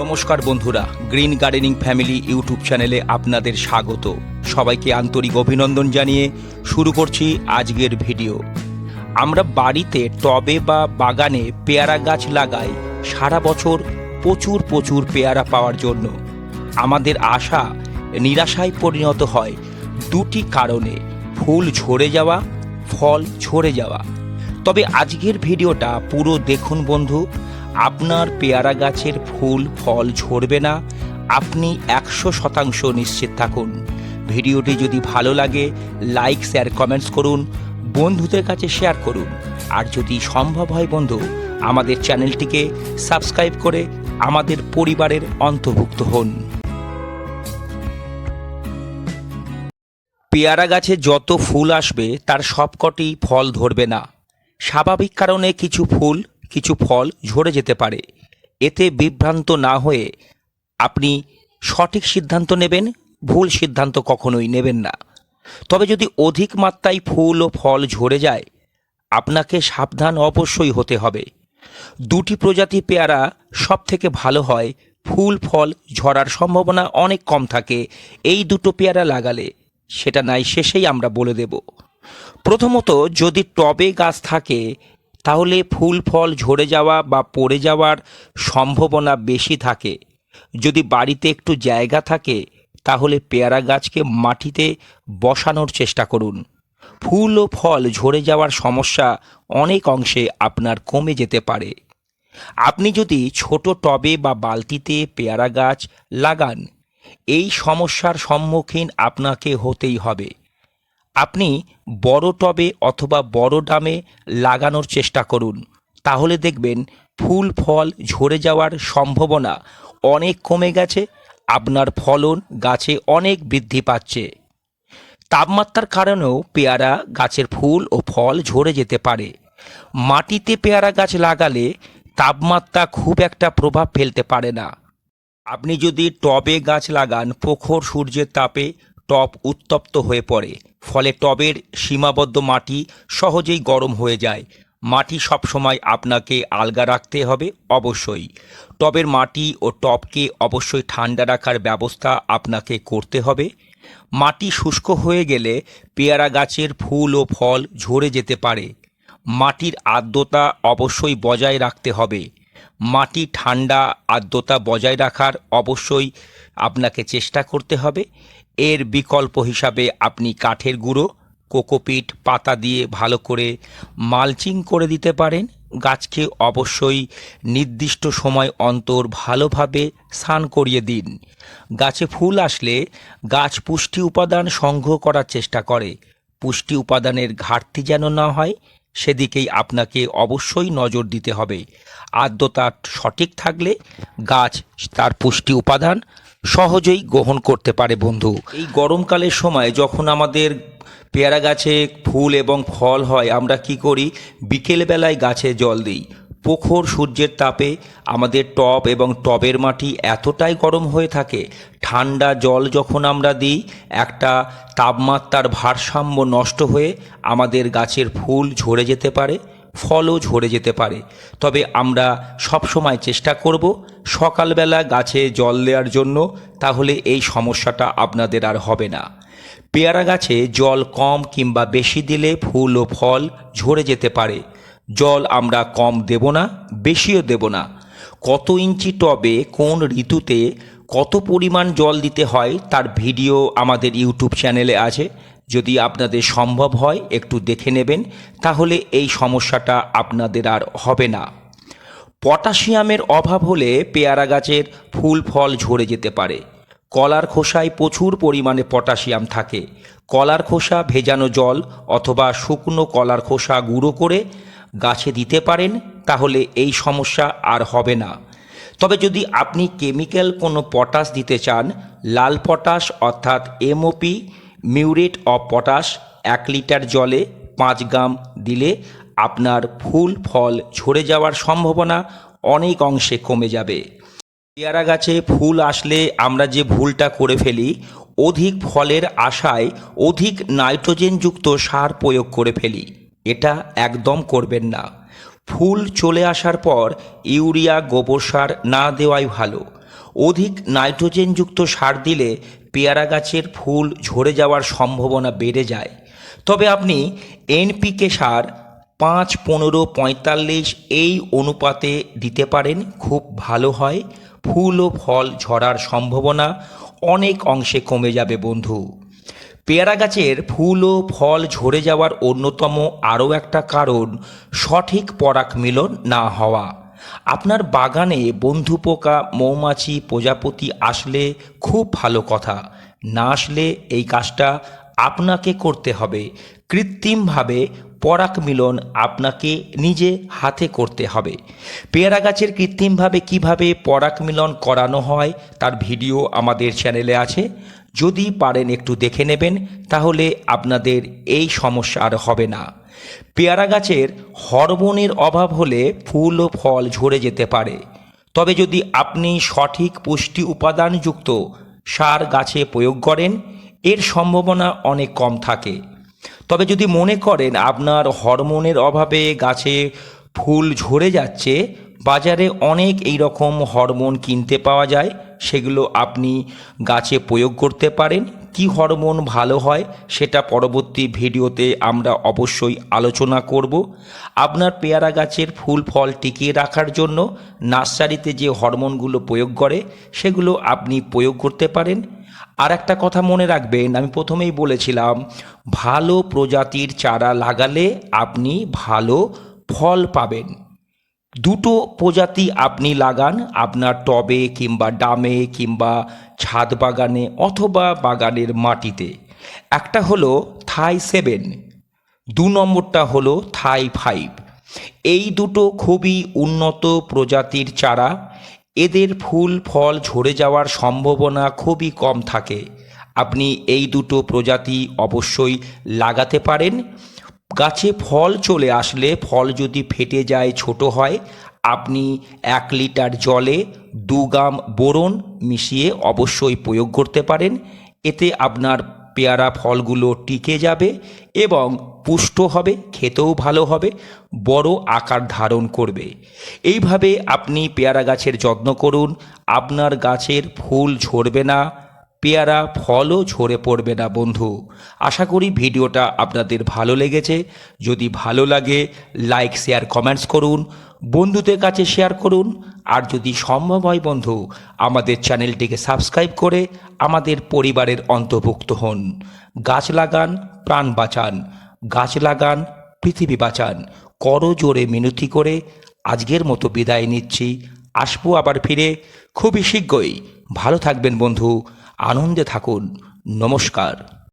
নমস্কার বন্ধুরা, green gardening family YouTube চ্যানেলে আপনাদের স্বাগত। সবাইকে আন্তরিক অভিনন্দন জানিয়ে শুরু করছি আজকের ভিডিও। আমরা বাড়িতে টবে বা বাগানে পেয়ারা গাছ লাগাই, সারা বছর প্রচুর প্রচুর পেয়ারা পাওয়ার জন্য। আমাদের আশা নিরাশায় পরিণত হয়, দুটি কারণে, ফুল ঝরে যাওয়া, ফল ঝরে যাওয়া। তবে আজকের ভিডিওটা পুরো দেখুন বন্ধু আপনার পেয়ারা গাছের ফুল, ফল ঝরবে না। আপনি একশো শতাংশ নিশ্চিত থাকুন। ভিডিওটি যদি ভালো লাগে, লাইক, শেয়ার, কমেন্টস করুন, বন্ধুদের কাছে শেয়ার করুন। আর যদি সম্ভব হয় বন্ধু, আমাদের চ্যানেলটিকে সাবস্ক্রাইব করে আমাদের পরিবারের অন্তর্ভুক্ত হন। পেয়ারা গাছে যত ফুল আসবে, তার সবকটি ফল ধরবে না। স্বাভাবিক কারণে কিছু ফুল কিছু ফল ঝরে যেতে পারে। এতে বিভ্রান্ত না হয়ে আপনি সঠিক সিদ্ধান্ত নেবেন, ভুল সিদ্ধান্ত কখনোই নেবেন না। তবে যদি অধিক মাত্রায় ফুল ও ফল ঝরে যায়, আপনাকে সাবধান অবশ্যই হতে হবে। দুটি প্রজাতি পেয়ারা সব থেকে ভালো হয়, ফুল, ফল ঝরার সম্ভাবনা অনেক কম থাকে। এই দুটো পেয়ারা লাগালে সেটা নাই শেষেই আমরা বলে দেব। প্রথমত যদি টবে গাছ থাকে তাহলে ফুল, ফল ঝরে যাওয়া বা পড়ে যাওয়ার সম্ভাবনা বেশি থাকে। যদি বাড়িতে একটু জায়গা থাকে, তাহলে পেয়ারা গাছকে মাটিতে বসানোর চেষ্টা করুন। ফুল ও ফল ঝরে যাওয়ার সমস্যা অনেক অংশে আপনার কমে যেতে পারে। আপনি যদি ছোট টবে বা বালতিতে পেয়ারা গাছ লাগান, এই সমস্যার সম্মুখীন আপনাকে হতেই হবে। আপনি বড় টবে অথবা বড় ডামে লাগানোর চেষ্টা করুন। তাহলে দেখবেন ফুল, ফল ঝরে যাওয়ার সম্ভাবনা অনেক কমে গেছে, আপনার ফলন গাছে অনেক বৃদ্ধি পাচ্ছে। তাপমাত্রার কারণেও পেয়ারা গাছের ফুল ও ফল ঝরে যেতে পারে। মাটিতে পেয়ারা গাছ লাগালে তাপমাত্রা খুব একটা প্রভাব ফেলতে পারে না। আপনি যদি টবে গাছ লাগান, প্রখর সূর্যের তাপে টব উত্তপ্ত হয়ে পড়ে। ফলে টবের সীমাবদ্ধ মাটি সহজেই গরম হয়ে যায়। মাটি সবসময় আপনাকে আলগা রাখতে হবে, অবশ্যই। টবের মাটি ও টবকে অবশ্যই ঠান্ডা রাখার ব্যবস্থা আপনাকে করতে হবে। মাটি শুষ্ক হয়ে গেলে পেয়ারা গাছের ফুল ও ফল ঝরে যেতে পারে। মাটির আর্দ্রতা অবশ্যই বজায় রাখতে হবে। মাটি ঠান্ডা আর্দ্রতা বজায় রাখার অবশ্যই আপনাকে চেষ্টা করতে হবে। এর বিকল্প হিসাবে আপনি কাঠের গুঁড়ো, কোকোপিট, পাতা দিয়ে ভালো করে মালচিং করে দিতে পারেন। গাছকে অবশ্যই নির্দিষ্ট সময় অন্তর ভালোভাবে স্নান করিয়ে দিন। গাছে ফুল আসলে গাছ পুষ্টি উপাদান সংগ্রহ করার চেষ্টা করে। পুষ্টি উপাদানের ঘাটতি যেন না হয়, সেদিকেই আপনাকে অবশ্যই নজর দিতে হবে। আর্দ্রতা সঠিক থাকলে গাছ তার পুষ্টি উপাদান সহজেই গ্রহণ করতে পারে বন্ধু। এই গরমকালের সময় যখন আমাদের পেয়ারা গাছে ফুল এবং ফল হয়, আমরা কি করি? বিকেলবেলায় গাছে জল দিই। প্রখর সূর্যের তাপে আমাদের টব এবং টবের মাটি এতটাই গরম হয়ে থাকে, ঠান্ডা জল যখন আমরা দিই, একটা তাপমাত্রার ভারসাম্য নষ্ট হয়ে আমাদের গাছের ফুল ঝরে যেতে পারে। ফলও ঝরে যেতে পারে। তবে আমরা সব সময় চেষ্টা করব সকালবেলা গাছে জল দেওয়ার জন্য, তাহলে এই সমস্যাটা আপনাদের আর হবে না। পেয়ারা গাছে জল কম কিংবা বেশি দিলে ফুল ও ফল ঝরে যেতে পারে। জল আমরা কম দেব না, বেশিও দেব না। কত ইঞ্চি টবে কোন ঋতুতে কত পরিমাণ জল দিতে হয়, তার ভিডিও আমাদের ইউটিউব চ্যানেলে আছে। যদি আপনাদের সম্ভব হয়, একটু দেখে নেবেন, তাহলে এই সমস্যাটা আপনাদের আর হবে না। পটাশিয়ামের অভাব হলে পেয়ারা গাছের ফুল, ফল ঝরে যেতে পারে। কলার খোসায় প্রচুর পরিমাণে পটাশিয়াম থাকে। কলার খোসা, ভেজানো জল অথবা শুকনো কলার খোসা গুঁড়ো করে গাছে দিতে পারেন, তাহলে এই সমস্যা আর হবে না। তবে যদি আপনি কেমিক্যাল কোনো পটাশ দিতে চান, লাল পটাশ অর্থাৎ এমওপি মিউরেট অফ পটাশ এক লিটার জলে পাঁচ গ্রাম দিলে আপনার ফুল, ফল ঝরে যাওয়ার সম্ভাবনা অনেক অংশে কমে যাবে। পেয়ারা গাছে ফুল আসলে আমরা যে ভুলটা করে ফেলি, অধিক ফলের আশায় অধিক নাইট্রোজেনযুক্ত সার প্রয়োগ করে ফেলি। এটা একদম করবেন না। ফুল চলে আসার পর ইউরিয়া, গোবর সার না দেওয়াই ভালো। অধিক নাইট্রোজেনযুক্ত সার দিলে পেয়ারা গাছের ফুল ঝরে যাওয়ার সম্ভাবনা বেড়ে যায়। তবে আপনি এনপিকে সার পাঁচ, পনেরো, পঁয়তাল্লিশ এই অনুপাতে দিতে পারেন, খুব ভালো হয়। ফুল ও ফল ঝরার সম্ভাবনা অনেক অংশে কমে যাবে বন্ধু। পেয়ারা গাছের ফুল ও ফল ঝরে যাওয়ার অন্যতম আরও একটা কারণ সঠিক পরাগ মিলন না হওয়া। আপনার বাগানে বন্ধু পোকা, মৌমাছি, প্রজাপতি আসলে খুব ভালো কথা। না আসলে এই কাজটা আপনাকে করতে হবে। কৃত্রিমভাবে পরাগ মিলন আপনাকে নিজে হাতে করতে হবে। পেয়ারা গাছের কৃত্রিমভাবে কীভাবে পরাগ মিলন করানো হয় তার ভিডিও আমাদের চ্যানেলে আছে। যদি পারেন একটু দেখে নেবেন, তাহলে আপনাদের এই সমস্যা আর হবে না। পেয়ারা গাছের হরমোনের অভাব হলে ফুল ও ফল ঝরে যেতে পারে। তবে যদি আপনি সঠিক পুষ্টি উপাদানযুক্ত সার গাছে প্রয়োগ করেন, এর সম্ভাবনা অনেক কম থাকে। তবে যদি মনে করেন আপনার হরমোনের অভাবে গাছে ফুল ঝরে যাচ্ছে, বাজারে অনেক এই রকম হরমোন কিনতে পাওয়া যায়, সেগুলো আপনি গাছে প্রয়োগ করতে পারেন। কি হরমোন ভালো হয় সেটা পরবর্তী ভিডিওতে আমরা অবশ্যই আলোচনা করব। আপনার পেয়ারা গাছের ফুল, ফল টিকিয়ে রাখার জন্য নার্সারিতে যে হরমোনগুলো প্রয়োগ করে সেগুলো আপনি প্রয়োগ করতে পারেন। আর একটা কথা মনে রাখবেন, আমি প্রথমেই বলেছিলাম, ভালো প্রজাতির চারা লাগালে আপনি ভালো ফল পাবেন। দুটো প্রজাতি আপনি লাগান, আপনার টবে কিংবা ডামে কিংবা ছাদ বাগানে অথবা বাগানের মাটিতে। একটা হলো থাই সেভেন, দু নম্বরটা হলো থাই ফাইভ। এই দুটো খুবই উন্নত প্রজাতির চারা, এদের ফুল ফল ঝরে যাওয়ার সম্ভাবনা খুবই কম থাকে। আপনি এই দুটো প্রজাতি অবশ্যই লাগাতে পারেন। গাছে ফল চলে আসলে ফল যদি ফেটে যায় ছোট হয়, আপনি এক লিটার জলে দু গ্রাম বোরন মিশিয়ে অবশ্যই প্রয়োগ করতে পারেন। এতে আপনার পেয়ারা ফলগুলো টিকে যাবে এবং পুষ্ট হবে, খেতেও ভালো হবে, বড় আকার ধারণ করবে। এইভাবে আপনি পেয়ারা গাছের যত্ন করুন। আপনার গাছের ফুল ঝরবে না। পেয়ারা, ফলও ঝরে পড়বে না, বন্ধু। আশা করি ভিডিওটা আপনাদের ভালো লেগেছে। যদি ভালো লাগে, লাইক, শেয়ার, কমেন্টস করুন, বন্ধুদের কাছে শেয়ার করুন। আর যদি সম্ভব হয়, বন্ধু, আমাদের চ্যানেলটিকে সাবস্ক্রাইব করে আমাদের পরিবারের অন্তর্ভুক্ত হন। গাছ লাগান, প্রাণ বাঁচান। গাছ লাগান, পৃথিবী বাঁচান। করো জোরে মিনতি করে। আজকের মতো বিদায় নিচ্ছি। আসব আবার ফিরে। খুবই শীঘ্রই। ভালো থাকবেন, বন্ধু। আনন্দে থাকুন। নমস্কার।